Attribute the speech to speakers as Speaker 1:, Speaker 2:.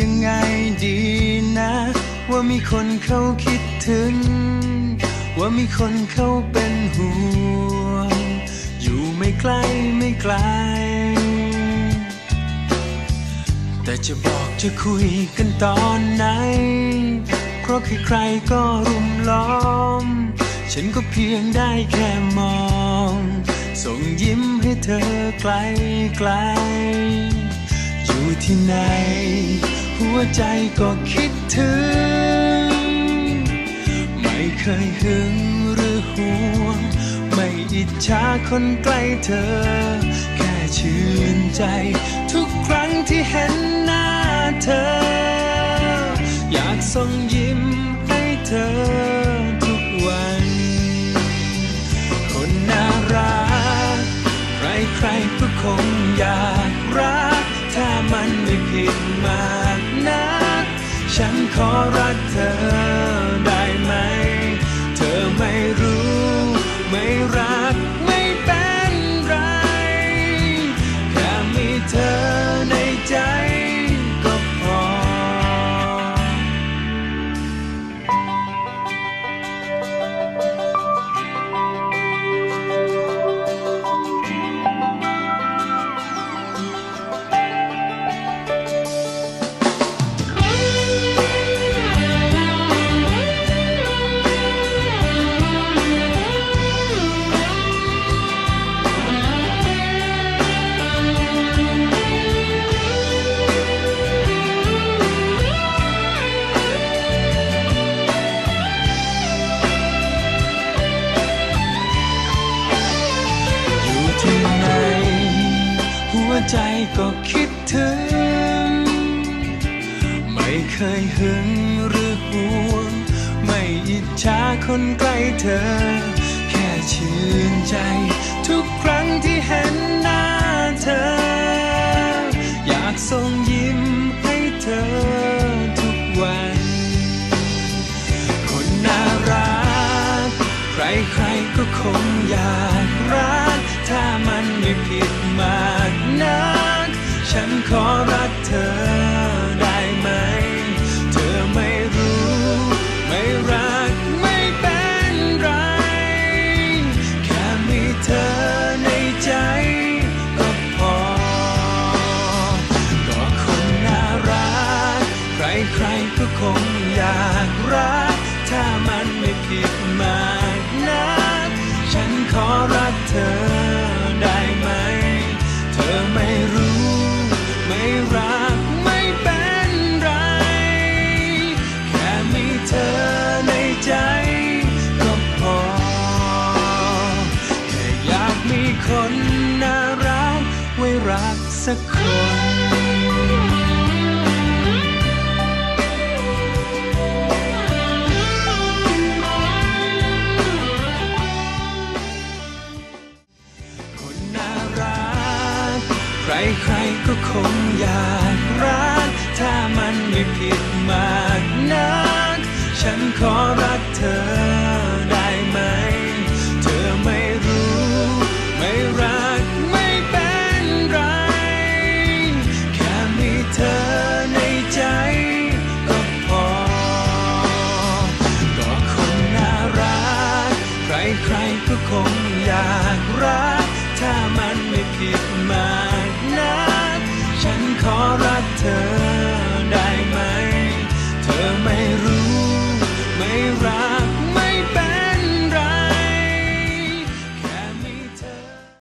Speaker 1: ยังไงดีนะ ว่ามีคนเขาคิดถึง ว่ามีคนเขาเป็นห่วง อยู่ไม่ไกล้ไม่ไกล แต่จะบอกจะคุยกันตอนไหน เพราะใครๆก็รุมล้อม ฉันก็เพียงได้แค่มอง ส่งยิ้มให้เธอไกลไกลอยู่ที่ไหน วใจก็คิดถึง ไม่เคยหึงหรือห่วง ไม่อิจฉาคนใกล้เธอ แค่ชื่นใจ ทุกครั้งที่เห็นหน้าเธอ อยากส่งยิ้มให้เธอทุกวัน คนน่ารัก ใครๆก็คงอยากรัก ถ้ามันไม่ผิดมาก ฉันขอรักเธอได้ไหม เธอไม่รู้ไม่ ใจก็คิดถึง ไม่เคยหึงหรือห่วง ไม่อิจฉาคนใกล้เธอ แค่ชื่นใจ ทุกครั้งที่เห็นหน้าเธอ อยากส่งยิ้มให้เธอทุกวัน คนน่ารัก ใครๆก็คง น่ารักไว้รักสักคนคนน่ารักใครๆก็คงอยากรัก ถ้ามันไม่ผิดมากนัก ฉันขอรักเธอ